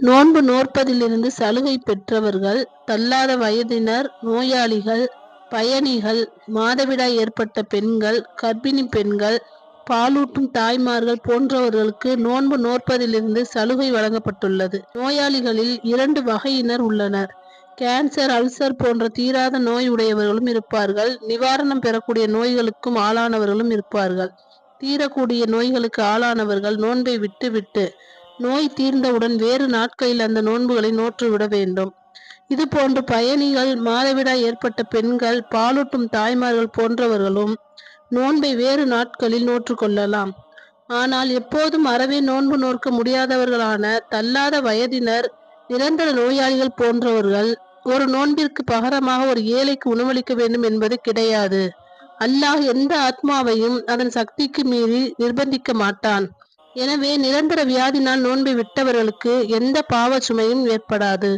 நோன்பு நோற்பதிலிருந்து சலுகை பெற்றவர்கள் தள்ளாத வயதினர் நோயாளிகள் பயணிகள் மாதவிடாய் ஏற்பட்ட பெண்கள் கர்ப்பிணி பெண்கள் பாலூட்டும் தாய்மார்கள் போன்றவர்களுக்கு நோன்பு நோற்பதிலிருந்து சலுகை வழங்கப்பட்டுள்ளது. நோயாளிகளில் இரண்டு வகையினர் உள்ளனர். கேன்சர் அல்சர் போன்ற தீராத நோய் உடையவர்களும் இருப்பார்கள். நிவாரணம் பெறக்கூடிய நோய்களுக்கும் ஆளானவர்களும் இருப்பார்கள். தீரக்கூடிய நோய்களுக்கு ஆளானவர்கள் நோன்பை விட்டுவிட்டு நோய் தீர்ந்தவுடன் வேறு நாட்களில் அந்த நோன்புகளை நோற்றுவிட வேண்டும். இது போன்று பயணிகள் மாதவிடாய் ஏற்பட்ட பெண்கள் பாலூட்டும் தாய்மார்கள் போன்றவர்களும் நோன்பை வேறு நாட்களில் நோற்று கொள்ளலாம் ஆனால் எப்போதும் அறவே நோன்பு நோக்க முடியாதவர்களான தள்ளாத வயதினர் நிரந்தர நோயாளிகள் போன்றவர்கள் ஒரு நோன்பிற்கு பகரமாக ஒரு ஏழைக்கு உணவளிக்க வேண்டும் என்பது கிடையாது. அல்லாஹ் எந்த ஆத்மாவையும் அதன் சக்திக்கு மீறி நிர்பந்திக்க மாட்டான். எனவே நிரந்தர வியாதினால் நோன்பை விட்டவர்களுக்கு எந்த பாவ சுமையும் ஏற்படாது.